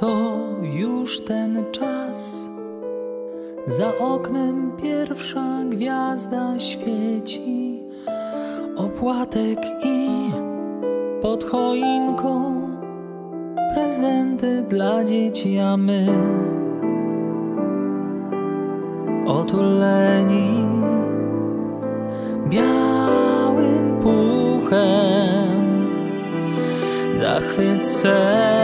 To już ten czas. Za oknem pierwsza gwiazda świeci, opłatek i pod choinką prezenty dla dzieci, a my otuleni białym puchem zachwyceni.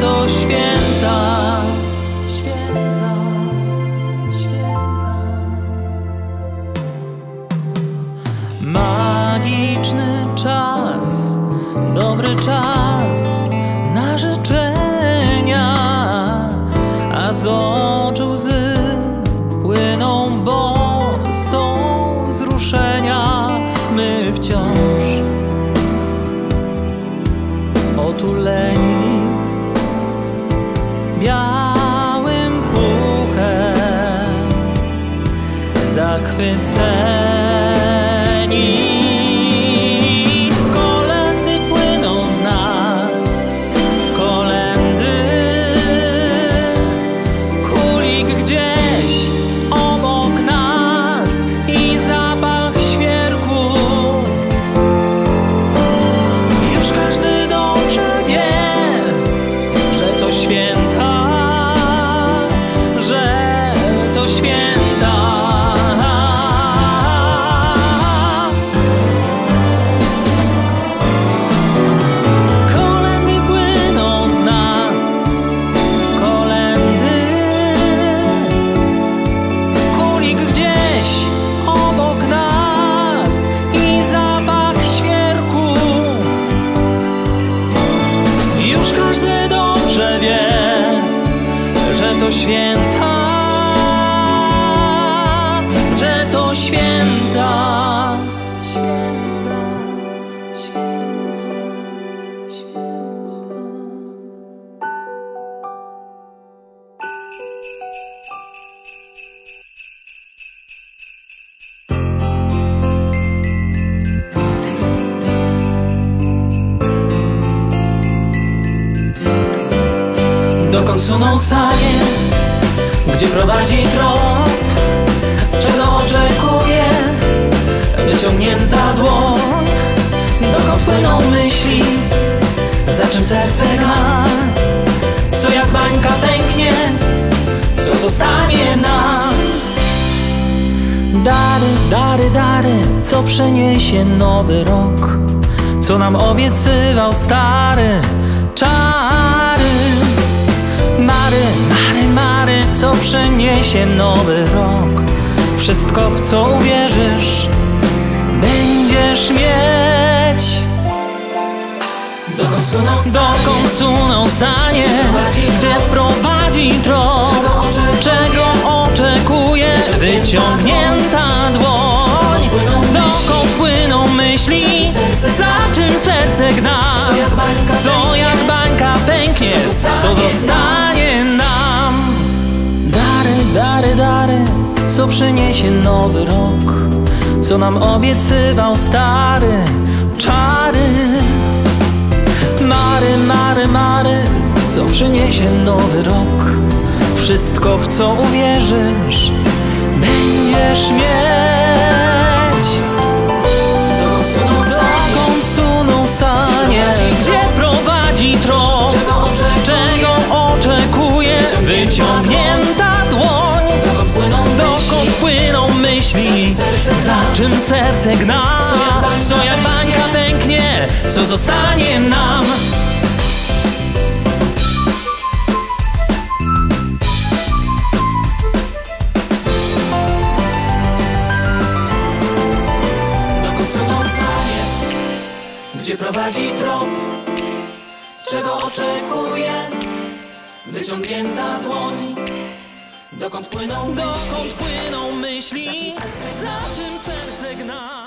To święta, święta, święta. Magiczny czas, dobry czas zachwyceni. Kolendy płyną z nas, kolendy. Kulik gdzieś obok nas i zapach świerku. Już każdy dobrze wie, że to święta, 我先逃。Dokąd suną sanie, gdzie prowadzi trop, czego oczekuje wyciągnięta dłoń. Dokąd płyną myśli, za czym serce gra, co jak bańka pęknie, co zostanie nam. Dary, dary, dary, co przyniesie nowy rok, co nam obiecywał stary czary. Co przyniesie nowy rok. Wszystko w co uwierzysz Będziesz mieć. Dokąd suną Dokąd suną sanie Gdzie prowadzi trop? Czego oczekuje? Wyciągnięta dłoń. Dokąd płyną myśli? Za czym serce gna? Co jak bańka pęknie? Co zostanie Co przyniesie nowy rok Co nam obiecywał stary Czary Mary, Mary, Mary, co przyniesie nowy rok? Wszystko, w co uwierzysz, będziesz mieć. Dokąd suną gdzie prowadzi trop? Czego oczekuje wyciągnięta myśli, za czym serce gna? Co jak bańka pęknie, co zostanie nam? Gdzie prowadzi trop? Czego oczekuje? Wyciągnięta dłoń Dokąd płyną myśli? Dokąd płyną myśli? Za czym serce gna?